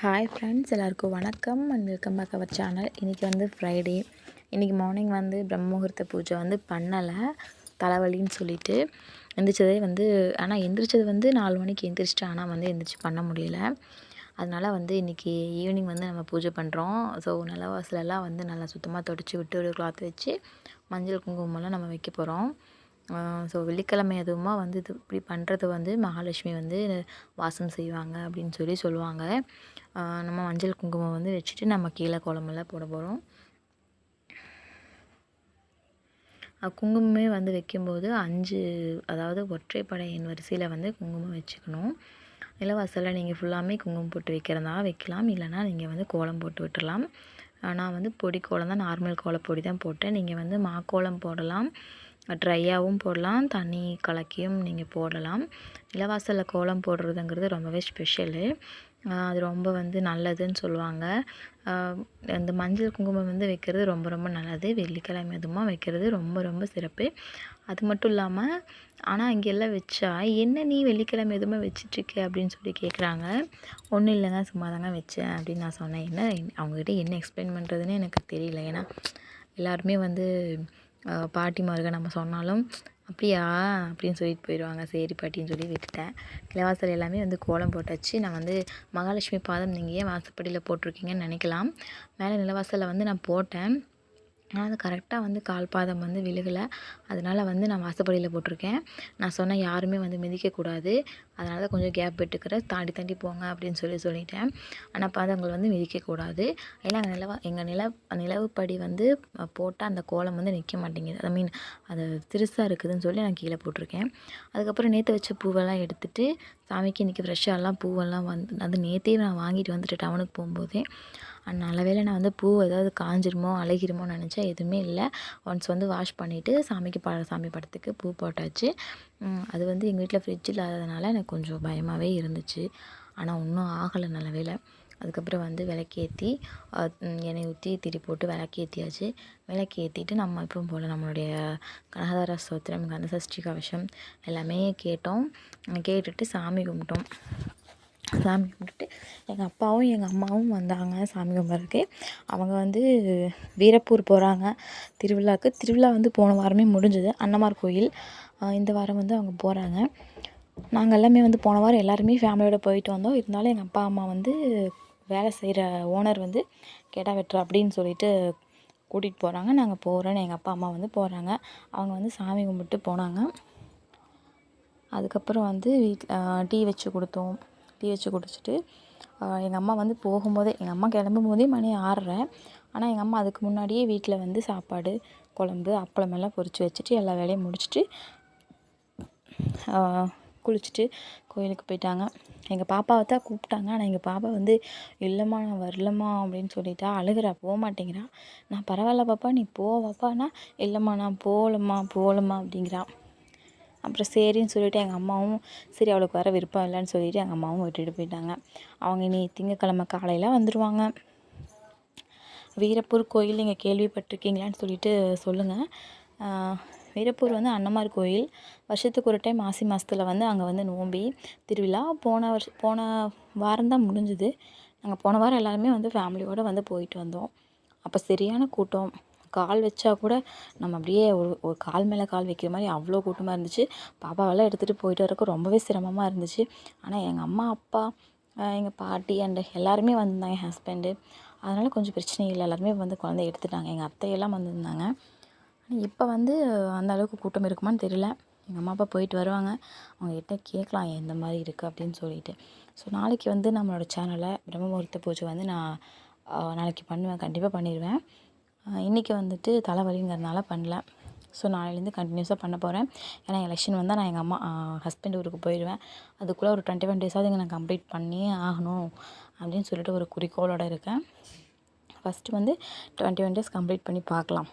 Hi friends எல்லாருக்கும் வணக்கம். And welcome back our channel இன்றைக்கி வந்து ஃப்ரைடே இன்றைக்கி மார்னிங் வந்து பிரம்மமுகூர்த்த பூஜை வந்து பண்ணலை. தலைவலின்னு சொல்லிட்டு எந்திரிச்சதே வந்து ஆனால் எந்திரிச்சது வந்து நாலு மணிக்கு எந்திரிச்சிட்டு ஆனால் வந்து எந்திரிச்சு பண்ண முடியல. அதனால் வந்து இன்றைக்கி ஈவினிங் வந்து நம்ம பூஜை பண்ணுறோம் ஸோ நிலவாசலெல்லாம் வந்து நல்லா சுத்தமாக தொடச்சி விட்டு ஒரு கிளாத் வச்சு மஞ்சள் குங்குமம்லாம் நம்ம வைக்க போகிறோம் ஸோ வெள்ளிக்கிழமை அதுவுமா வந்து இது இப்படி பண்ணுறது வந்து மகாலட்சுமி வந்து வாசம் செய்வாங்க அப்படின்னு சொல்லி சொல்லுவாங்க. நம்ம மஞ்சள் குங்குமம் வந்து வச்சுட்டு நம்ம கீழே குழம்பெல்லாம் போட போகிறோம் குங்குமமே வந்து வைக்கும்போது அஞ்சு அதாவது ஒற்றைப்படையின் வரிசையில் வந்து குங்குமம் வச்சுக்கணும். நிலவாசலில் நீங்கள் ஃபுல்லாமே குங்குமம் போட்டு வைக்கிறதா வைக்கலாம். இல்லைனா நீங்கள் வந்து கோலம் போட்டு விட்டுடலாம் நான் வந்து பொடி கோலம் தான் நார்மல் கோலப்பொடி தான் போட்டேன். நீங்கள் வந்து மாக்கோலம் போடலாம். ட்ரையாகவும் போடலாம் தண்ணி கலக்கியும் நீங்கள் போடலாம். நிலவாசலில் கோலம் போடுறதுங்கிறது ரொம்பவே ஸ்பெஷலு. அது ரொம்ப வந்து நல்லதுன்னு சொல்லுவாங்க. அந்த மஞ்சள் குங்குமம் வந்து வைக்கிறது ரொம்ப ரொம்ப நல்லது. வெள்ளிக்கிழமை அதுமாக வைக்கிறது ரொம்ப ரொம்ப சிறப்பு. அது மட்டும் இல்லாமல் ஆனால் இங்கெல்லாம் வச்சா என்ன நீ வெள்ளிக்கிழமை எதுவுமே வச்சிட்ருக்க? அப்படின்னு சொல்லி கேட்குறாங்க ஒன்றும் இல்லைங்க சும்மா தாங்க வச்சேன். அப்படின்னு நான் சொன்னேன். என்ன அவங்ககிட்ட என்ன எக்ஸ்பிளைன் பண்ணுறதுன்னு எனக்கு தெரியல. ஏன்னா எல்லாருமே வந்து பாட்டிமார்க நம்ம சொன்னாலும் அப்படியா? அப்படின்னு சொல்லிட்டு போயிடுவாங்க. சரி பாட்டின்னு சொல்லி விட்டுட்டேன். நிலவாசல் எல்லாமே வந்து கோலம் போட்டாச்சு. நான் வந்து மகாலட்சுமி பாதம் நீங்கள் ஏன் வாசப்படியில் போட்டிருக்கீங்கன்னு நினைக்கலாம். மேலே நிலவாசலில் வந்து நான் போட்டேன். ஆனால் அது கரெக்டாக வந்து கால் பாதம் வந்து விழுகலை. அதனால் வந்து நான் வாசப்படியில் போட்டிருக்கேன். நான் சொன்ன யாருமே வந்து மிதிக்கக்கூடாது. அதனால் தான் கொஞ்சம் கேப் விட்டுக்கிறேன் தாண்டி தாண்டி போங்க அப்படின்னு சொல்லி சொல்லிட்டேன். ஆனால் பாதங்கள் வந்து மிதிக்கக்கூடாது ஏன்னா நிலவ எங்கள் நில நிலவுப்படி வந்து போட்டால் அந்த கோலம் வந்து நிற்க மாட்டேங்குது. ஐ மீன் அது திருசாக இருக்குதுன்னு சொல்லி நான் கீழே போட்டிருக்கேன். அதுக்கப்புறம் நேற்று வச்ச பூவெல்லாம் எடுத்துகிட்டு சாமிக்கு இன்றைக்கி ஃப்ரெஷ்ஷாலாம் பூவெல்லாம் வந்து அது நேற்றே நான் வாங்கிட்டு வந்துட்டு டவுனுக்கு போகும்போதே நல்ல வேளை நான் வந்து பூ ஏதாவது காஞ்சிருமோ அழகிருமோ நினச்சா எதுவுமே இல்லை. ஒன்ஸ் வந்து வாஷ் பண்ணிவிட்டு சாமிக்கு ப சாமி படத்துக்கு பூ போட்டாச்சு. அது வந்து எங்கள் வீட்டில் ஃப்ரிட்ஜ் இல்லாததுனால எனக்கு கொஞ்சம் பயமாகவே இருந்துச்சு. ஆனால் ஒன்றும் ஆகலை நல்ல வேலை அதுக்கப்புறம் வந்து விளக்கேற்றி எண்ணெய் ஊற்றி திரி போட்டு விளக்கேற்றியாச்சு விளக்கேற்றிட்டு நம்ம எப்பவும் போல் நம்மளுடைய கனகதார ஸ்தோத்திரம் கந்தசஷ்டி கவசம் எல்லாமே கேட்டோம். கேட்டுட்டு சாமி கும்பிட்டோம். சாமி கும்பிட்டுட்டு எங்கள் அப்பாவும் எங்கள் அம்மாவும் வந்தாங்க சாமி கும்பிட்றதுக்கு அவங்க வந்து வீரப்பூர் போகிறாங்க திருவிழாவுக்கு திருவிழா வந்து போன வாரமே முடிஞ்சுது. அன்னமார் கோயில். இந்த வாரம் வந்து அவங்க போகிறாங்க நாங்கள் எல்லாமே வந்து போன வாரம் எல்லாருமே ஃபேமிலியோடு போயிட்டு வந்தோம். இருந்தாலும் எங்கள் அப்பா அம்மா வந்து வேலை செய்கிற ஓனர் வந்து கெடா வெட்டுற அப்படின்னு சொல்லிட்டு கூட்டிகிட்டு போகிறாங்க நாங்கள் போகிறோன்னு எங்கள் அப்பா அம்மா வந்து போகிறாங்க அவங்க வந்து சாமி கும்பிட்டு போனாங்க. அதுக்கப்புறம் வந்து வீட்டில் டீ வச்சு கொடுத்தோம். டீ வச்சு குடிச்சிட்டு எங்கள் அம்மா வந்து போகும்போதே எங்கள் அம்மா கிளம்பும் போதே மணி ஆறரை. ஆனால் எங்கள் அம்மா அதுக்கு முன்னாடியே வீட்டில் வந்து சாப்பாடு குழம்பு அப்பளம் எல்லாம் பொரித்து வச்சுட்டு எல்லா வேலையும் முடிச்சுட்டு குளிச்சுட்டு கோயிலுக்கு போயிட்டாங்க. எங்கள் பாப்பாவை தான் கூப்பிட்டாங்க. ஆனால் எங்கள் பாப்பா வந்து இல்லைம்மா நான் வரலம்மா அப்படின்னு சொல்லிட்டா அழுகிறா போக மாட்டேங்கிறா. நான் பரவாயில்ல பாப்பா நீ போ பாப்பானா இல்லைம்மா நான் போகலம்மா போகலம்மா அப்படிங்கிறான் அப்புறம் சரின்னு சொல்லிவிட்டு எங்கள் அம்மாவும் சரி அவளுக்கு வர விருப்பம் இல்லைன்னு சொல்லிவிட்டு எங்கள் அம்மாவும் விட்டுட்டு போயிட்டாங்க. அவங்க இனி திங்கக்கிழமை காலையில் வந்துடுவாங்க வீரப்பூர் கோயில் நீங்கள் கேள்விப்பட்டிருக்கீங்களான்னு சொல்லிட்டு சொல்லுங்கள் வீரப்பூர் வந்து அன்னமார் கோயில். வருஷத்துக்கு ஒரு டைம் மாசி மாதத்துல வந்து அங்கே வந்து நோம்பி திருவிழா. போன வருஷம் போன வாரம் தான் முடிஞ்சுது. நாங்கள் போன வாரம் எல்லாருமே வந்து ஃபேமிலியோடு வந்து போயிட்டு வந்தோம். அப்போ சரியான கூட்டம். கால் வச்சா கூட நம்ம அப்படியே ஒரு ஒரு கால் மேலே கால் வைக்கிற மாதிரி அவ்வளோ கூட்டமாக இருந்துச்சு. பாப்பாவெல்லாம் எடுத்துகிட்டு போயிட்டு வரக்கு ரொம்பவே சிரமமாக இருந்துச்சு. ஆனால் எங்கள் அம்மா அப்பா எங்கள் பாட்டி அண்டு எல்லாருமே வந்திருந்தாங்க என் ஹஸ்பண்டு அதனால் கொஞ்சம் பிரச்சனை இல்லை. எல்லாருமே வந்து குழந்தைய எடுத்துட்டாங்க. எங்கள் அத்தையெல்லாம் வந்திருந்தாங்க. இப்போ வந்து அந்த அளவுக்கு கூட்டம் இருக்குமான்னு தெரியல. எங்கள் அம்மா அப்பா போயிட்டு வருவாங்க. அவங்கக்கிட்ட கேட்கலாம் எந்த மாதிரி இருக்குது அப்படின்னு சொல்லிட்டு. ஸோ நாளைக்கு வந்து நம்மளோட சேனலை பிரம்ம முகூர்த்த பூஜை வந்து நான் நாளைக்கு பண்ணுவேன். கண்டிப்பாக பண்ணிடுவேன். இன்றைக்கி வந்துட்டு தலைவலிங்கிறதுனால பண்ணல. ஸோ நாளையிலேருந்து கண்டினியூஸாக பண்ண போகிறேன் ஏன்னா எலெக்ஷன் வந்தால் நான் எங்கள் அம்மா ஹஸ்பண்ட் ஊருக்கு போயிடுவேன். அதுக்குள்ளே ஒரு டுவெண்ட்டி ஒன் டேஸாவது இங்கே நான் கம்ப்ளீட் பண்ணியே ஆகணும் அப்படின்னு சொல்லிட்டு ஒரு குறிக்கோளோடு இருக்கேன். ஃபஸ்ட்டு வந்து டுவெண்ட்டி ஒன் டேஸ் கம்ப்ளீட் பண்ணி பார்க்கலாம்.